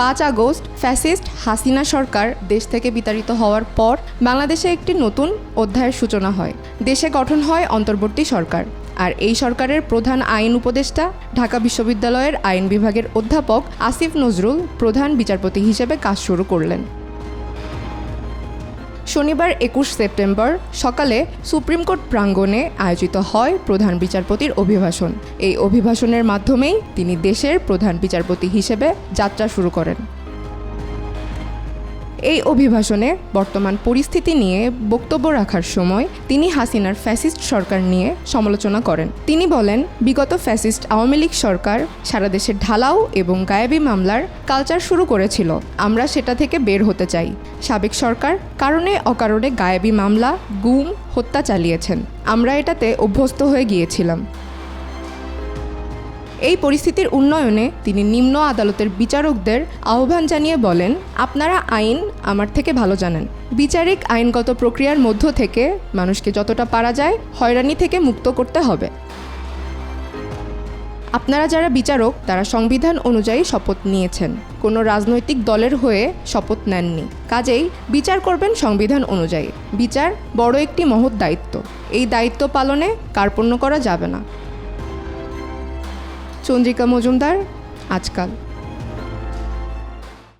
পাঁচ August fascist Hasina সরকার দেশ থেকে বিতাড়িত হওয়ার পর বাংলাদেশে একটি নতুন অধ্যায়ের সূচনা হয়। দেশে গঠন হয় অন্তর্বর্তী সরকার। আর এই সরকারের প্রধান আইন উপদেষ্টা ঢাকা বিশ্ববিদ্যালয়ের আইন বিভাগের অধ্যাপক আসিফ নজরুল প্রধান বিচারপতি হিসেবে কাজ শুরু করলেন। শনিবার একুশ সেপ্টেম্বর সকালে সুপ্রিম কোর্ট প্রাঙ্গণে আয়োজিত হয় প্রধান বিচারপতির অভিভাষণ। এই অভিভাষণের মাধ্যমেই তিনি দেশের প্রধান বিচারপতি হিসেবে যাত্রা শুরু করেন। এই অভিভাষণে বর্তমান পরিস্থিতি নিয়ে বক্তব্য রাখার সময় তিনি হাসিনার ফ্যাসিস্ট সরকার নিয়ে সমালোচনা করেন। তিনি বলেন, বিগত ফ্যাসিস্ট আওয়ামী লীগ সরকার সারা দেশে ঢালাও এবং গায়েবী মামলার কালচার শুরু করেছিল। আমরা সেটা থেকে বের হতে চাই। সাবেক সরকার কারণে অকারণে গায়েবী মামলা, গুম, হত্যা চালিয়েছেন। আমরা এটাতে অভ্যস্ত হয়ে গিয়েছিলাম। এই পরিস্থিতির উন্নয়নে তিনি নিম্ন আদালতের বিচারকদের আহ্বান জানিয়ে বলেন, আপনারা আইন আমার থেকে ভালো জানেন। বিচারিক আইনগত প্রক্রিয়ার মধ্য থেকে মানুষকে যতটা পারা যায় হয়রানি থেকে মুক্ত করতে হবে। আপনারা যারা বিচারক, তারা সংবিধান অনুযায়ী শপথ নিয়েছেন। কোনো রাজনৈতিক দলের হয়ে শপথ নেননি। কাজেই বিচার করবেন সংবিধান অনুযায়ী। বিচার বড় একটি মহৎ দায়িত্ব। এই দায়িত্ব পালনে কার্পণ্য করা যাবে না। চন্দ্রিকা মজুমদার আজকাল।